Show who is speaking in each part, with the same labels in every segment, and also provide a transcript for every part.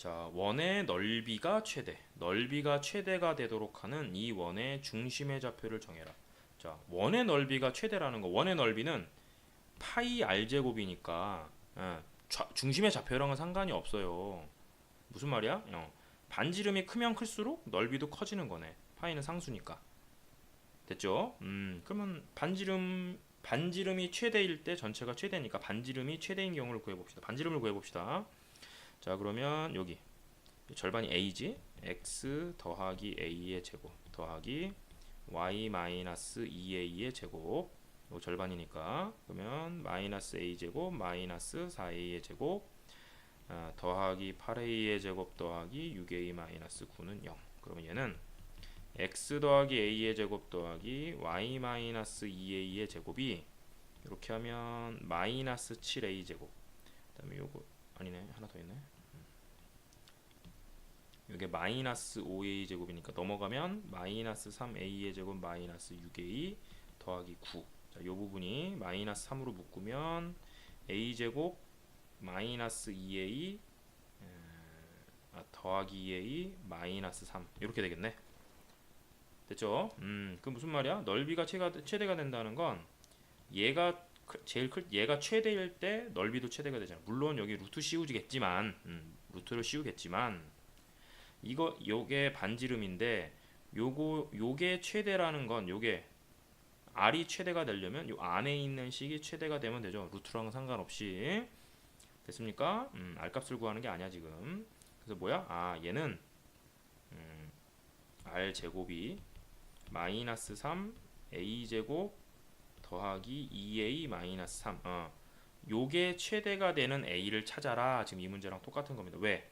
Speaker 1: 자, 원의 넓이가 최대. 넓이가 최대가 되도록 하는 이 원의 중심의 좌표를 정해라. 자, 원의 넓이가 최대라는 거. 원의 넓이는 파이 r 제곱이니까 예, 좌- 중심의 좌표랑은 상관이 없어요. 무슨 말이야? 어, 반지름이 크면 클수록 넓이도 커지는 거네. 파이는 상수니까. 됐죠? 음, 그러면 반지름 반지름이 최대일 때 전체가 최대니까 반지름이 최대인 경우를 구해 봅시다. 반지름을 구해 봅시다. 자, 그러면 여기 절반이 a지. x 더하기 a의 제곱 더하기 y 마이너스 2a의 제곱. 요 절반이니까 그러면 마이너스 a 제곱 마이너스 4a의 제곱 아, 더하기 8a의 제곱 더하기 6a 마이너스 9는 0. 그러면 얘는 x 더하기 a의 제곱 더하기 y 마이너스 2a의 제곱이 이렇게 하면 마이너스 7a 제곱. 그 다음에 요거 아니네 하나 더 있네. 이게 마이너스 5a 제곱이니까 넘어가면 마이너스 3a의 제곱 마이너스 6a 더하기 9. 자, 요 부분이 마이너스 3으로 묶으면 a 제곱 마이너스 2a 에, 아, 더하기 2a 마이너스 3 이렇게 되겠네. 됐죠? 음, 그 무슨 말이야? 넓이가 최가, 최대가 된다는 건 얘가 크- 제일 클 얘가 최대일 때 넓이도 최대가 되잖아. 물론 여기 루트 씌우겠지만 음, 루트를 씌우겠지만 이거 요게 반지름인데 요거 요게 최대라는 건 요게 r이 최대가 되려면 요 안에 있는 식이 최대가 되면 되죠. 루트랑은 상관없이 됐습니까? 음, r 값을 구하는 게 아니야 지금. 그래서 뭐야? 아 얘는 음, r 제곱이 마이너스 3 a 제곱 더하기 2a 마이너스 3. 어. 요게 최대가 되는 a를 찾아라. 지금 이 문제랑 똑같은 겁니다. 왜?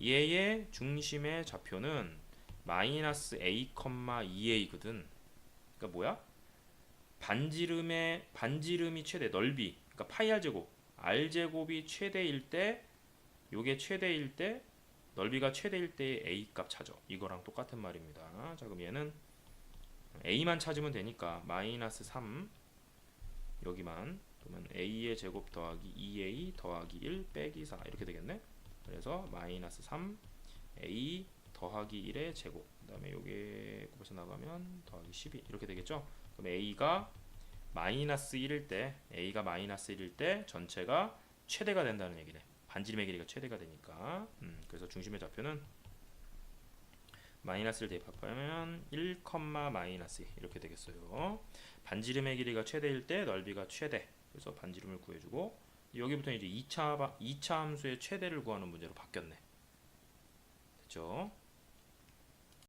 Speaker 1: 얘의 중심의 좌표는 마이너스 a, 2a거든. 그러니까 뭐야? 반지름의 반지름이 최대 넓이. 그러니까 파이 r 제곱. r 제곱이 최대일 때 요게 최대일 때 넓이가 최대일 때의 a 값 찾아. 이거랑 똑같은 말입니다. 자, 그럼 얘는 a만 찾으면 되니까 마이너스 3 여기만 그러면 a의 제곱 더하기 2a 더하기 1 빼기 4 이렇게 되겠네. 그래서 마이너스 3 a 더하기 1의 제곱 그 다음에 요게 곱해서 나가면 더하기 12 이렇게 되겠죠. 그럼 a가 마이너스 1일 때 a가 마이너스 1일 때 전체가 최대가 된다는 얘기네. 반지름의 길이가 최대가 되니까. 음, 그래서 중심의 좌표는 마이너스를 대입하면 1, 마이너스 2 이렇게 되겠어요. 반지름의 길이가 최대일 때 넓이가 최대. 그래서 반지름을 구해주고 여기부터 이제 2차 2차 함수의 최대를 구하는 문제로 바뀌었네. 됐죠?